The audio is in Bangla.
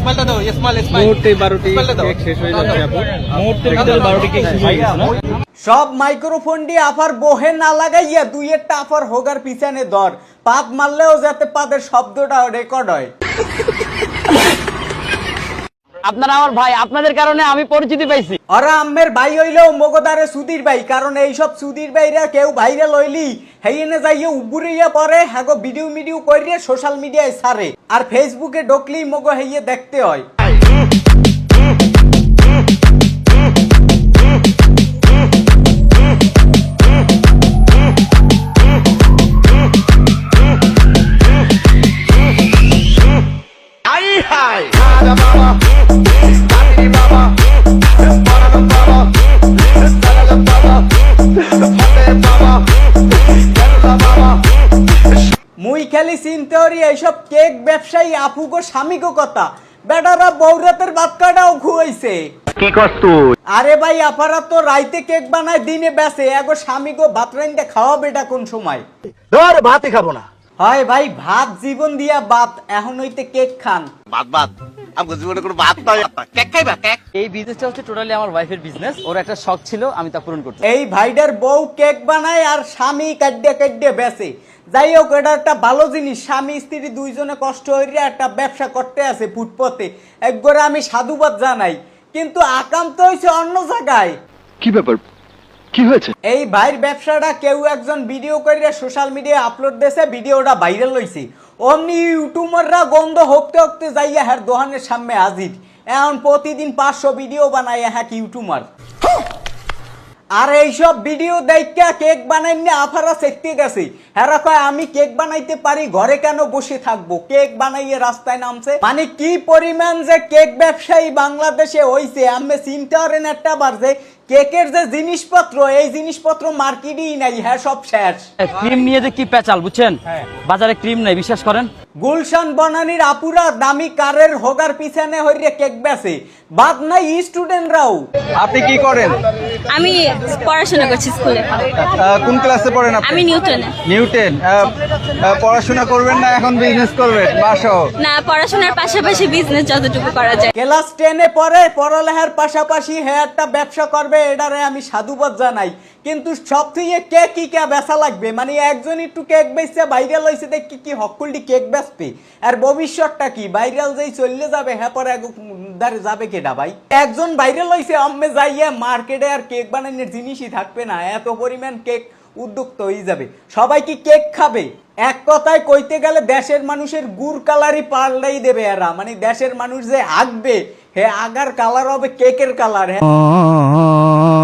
স্মাইলটা দাও স্মাইল স্মাইল মুহূর্তে বারোটি স্মাইলটা দাও। কেক শেষ হয়ে যাচ্ছে আপু। মুহূর্তের ভিতরে বারোটি কেক শেষ হয়ে গেছে সব মাইক্রোফোন দিয়ে আফার বহে না লাগাইয়া দুই একটা আফার হোগার পিছনে ধর পাত মারলেও যাতে পাদের শব্দটা রেকর্ড হয়। আপনারা আমার ভাই আপনাদের কারণে আমি পরিচিতি পাইছি। ওরা আম্মের ভাই হইলেও মগদারে সুধীর ভাই কারণ এইসব সুধীর ভাইরা কেউ ভাইরাল হইলি হেইনে যাইয়ে উবুরিয়া পরে হ্যাগো ভিডিও মিডিও করিয়ে সোশ্যাল মিডিয়ায় সারে। আর ফেসবুকে ডকলি মগো হেইয়ে দেখতে হয়। মুই সিন থিওরি এইসব কেক ব্যবসায়ী আফুকো স্বামীকো কথা। বেটারা বৌরাতের বাদ কাটাও খুয়াইছে। কি করছ তুই? আরে ভাই আপারা তো রাইতে কেক বানায় দিনে বেসে এগো স্বামীগো ভাত রাইন্দে খাওয়া বেটা কোন সময়? ধর ভাতই খাব না। হয় ভাই ভাত জীবন দিয়া বাত এখন হইতে কেক খান। বাত বাদ। আমাকে জীবনে কোনো বাদ নাই। কেক খাইবা কেক? এই বিজনেসটা হচ্ছে টোটালি আমার ওয়াইফের বিজনেস ওর একটা শখ ছিল আমি তা পূরণ করতে এই ভাইডার বউ কেক বানায় আর স্বামী কাড্ডে কাড্ডে বেচে। যাই হোক এটা একটা ভালো জিনিস। স্বামী স্ত্রী দুইজনে কষ্ট হইরে একটা ব্যবসা করতে আছে ফুটপথে একবারে আমি সাধুবাদ জানাই। কিন্তু আকান্ত হয়েছে অন্য জায়গায়। কি ব্যাপার? কি হয়েছে? এই ভাইয়ের ব্যবসাটা কেউ একজন ভিডিও করে সোশ্যাল মিডিয়ায় আপলোড দিয়েছে, ভিডিওটা ভাইরাল হয়েছে অমনি ইউটিউবাররা গন্ধ হকতে হকতে যাইয়া হ্যার দোকানের সামনে হাজির। এখন প্রতিদিন পাঁচশো ভিডিও বানায় হ্যাঁ ইউটিউবার। আর এইসব ভিডিও দেখা কেক বানাইনি আফারা দেখতে গেছে। হেরা কয়, আমি কেক বানাইতে পারি, ঘরে কেন বসে থাকব? কেক বানাইয়ে রাস্তায় নামছে। মানে কি পরিমাণ যে কেক ব্যবসায়ী বাংলাদেশে হইছে আমি চিন্তা করেন একটা বার যে কেকের যে জিনিসপত্র এই জিনিসপত্র মার্কেটই নাই হ্যাঁ সব শেষ। ক্রিম নিয়ে যে কি পেঁচাল বুঝছেন? বাজারে ক্রিম নাই বিশ্বাস করেন? গুলশান বনানির আপুরা দামি কারের হোগার পিছনে হইরে কেক বেছে। বাদ নাই স্টুডেন্টরাও। আপনি কি করেন? আমি পড়াশোনা করছি স্কুলে। কোন ক্লাসে পড়েন আপনি? আমি নিউটনে নিউটেন পড়াশোনা করবেন না এখন বিজনেস করবেন? বাসো। না পড়াশোনার পাশাপাশি বিজনেস যতটুকু করা যায়। ক্লাস টেনে পড়ে পড়ালেখার পাশাপাশি হে একটা ব্যবসা করবে এটারে আমি সাধুবাদ জানাই। কিন্তু সব থেকে কে কি কে বেচা লাগবে? মানে একজন একটু কেক বেচছে ভাইরাল হয়েছে দেখ কি হকুলটি কেক বেচবে? আর ভবিষ্যৎটা কি? ভাইরাল যেই চললে যাবে হ্যাঁ পরে দাঁড়ে যাবে কেডা ভাই? একজন ভাইরাল হয়েছে আমি যাইয়া মার্কেটে আর কেক বানানোর জিনিসই থাকবে না। এত পরিমাণ কেক উদ্যুক্ত হয়ে যাবে। সবাই কি কেক খাবে? এক কথায় কইতে গেলে দেশের মানুষের গুড় কালারই পাল্টাই দেবে এরা। মানে দেশের মানুষ যে আঁকবে, হে আগার কালার হবে, কেকের কালার হ্যাঁ